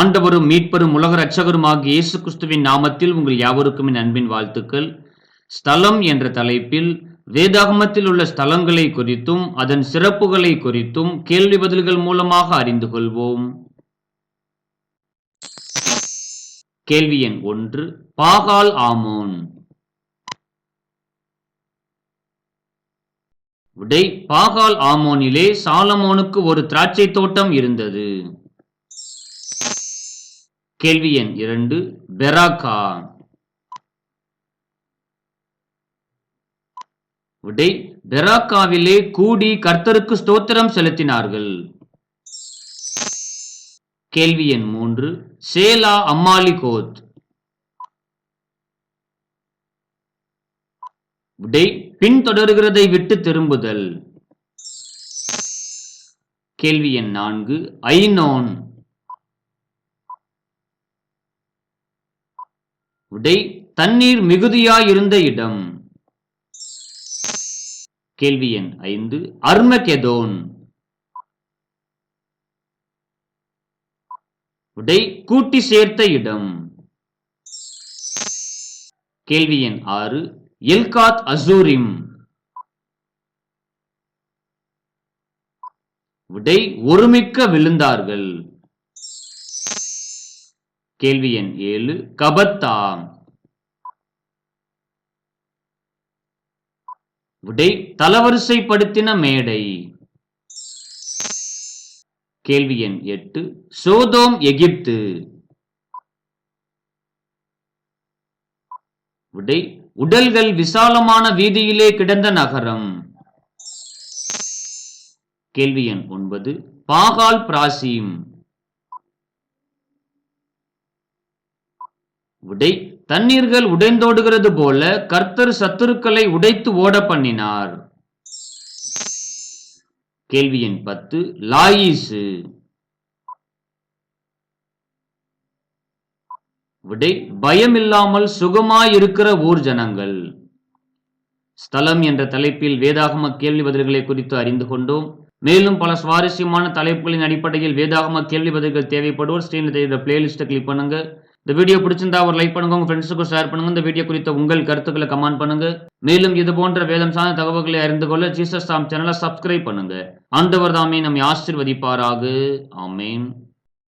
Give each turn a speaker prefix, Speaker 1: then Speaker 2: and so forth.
Speaker 1: ஆண்டவரும் மீட்பரும் உலக ரட்சகரும் ஆகிய இயேசு கிறிஸ்துவின் நாமத்தில் உங்கள் யாவருக்கும் என் அன்பின் வாழ்த்துக்கள். ஸ்தலம் என்ற தலைப்பில் வேதாகமத்தில் உள்ள ஸ்தலங்களை குறித்தும் அதன் சிறப்புகளை குறித்தும் கேள்வி பதில்கள் மூலமாக அறிந்து கொள்வோம். கேள்வி எண் ஒன்று பாகால் ஆமோன். விடை பாகால் ஆமோனிலே சாலமோனுக்கு ஒரு திராட்சை தோட்டம் இருந்தது. கேள்வி எண் இரண்டு பெராக்கா. விடை பெராக்காவிலே கூடி கர்த்தருக்கு ஸ்தோத்திரம் செலுத்தினார்கள். கேள்வி எண் மூன்று சேலா அம்மாலிகோத். விடை பின்தொடர்கிறதை விட்டு திரும்புதல். கேள்வி எண் நான்கு ஐநோன் விடை தண்ணீர் மிகுதியாயிருந்த இடம். கேள்வி எண் ஐந்து அர்மகெதோன். விடை கூட்டி சேர்த்த இடம். கேள்வி எண் ஆறு எல்காத் அசூரிம். விடை ஒருமிக்க விழுந்தார்கள். கேள்வி எண் ஏழு கபத்தாம். விடை தலவரிசைப்படுத்தின மேடை. கேள்வி எண் எட்டு சோதோம் எகிப்து. விடை உடல்கள் விசாலமான வீதியிலே கிடந்த நகரம். கேள்வி எண் ஒன்பது பாகால் பிராசீம். விடை தண்ணீர்கள் உடைந்தோடுகிறது போல கர்த்தர் சத்துருக்களை உடைத்து ஓட பண்ணினார் கேள்வி எண் பத்து லாயிசு. விடை பயமில்லாமல் சுகமாயிருக்கிற ஊர் ஜனங்கள். ஸ்தலம் என்ற தலைப்பில் வேதாகம கேள்வி பதில்களை குறித்து அறிந்து கொண்டோம். மேலும் பல சுவாரஸ்யமான தலைப்புகளின் அடிப்படையில் வேதாகம கேள்வி பதில்கள் தேவைப்படுவோர் ஸ்க்ரீனில் தெரிகிற பிளேலிஸ்ட்டை கிளிக் பண்ணுங்கள் இந்த வீடியோ பிடிச்சிருந்தா ஒரு லைக் பண்ணுங்க உங்க ஃப்ரெண்ட்ஸுக்கும் ஷேர் பண்ணுங்க. இந்த வீடியோ குறித்த உங்கள் கருத்துக்களை கமெண்ட் பண்ணுங்க. மேலும் இது போன்ற வேதம் சார்ந்த தகவல்களை அறிந்து கொள்ள ஜீசஸ் சாம் சேனலை சப்ஸ்கிரைப் பண்ணுங்க. ஆண்டவர் தாமே நம்மை ஆசிர்வதிப்பாராக. ஆமேன்.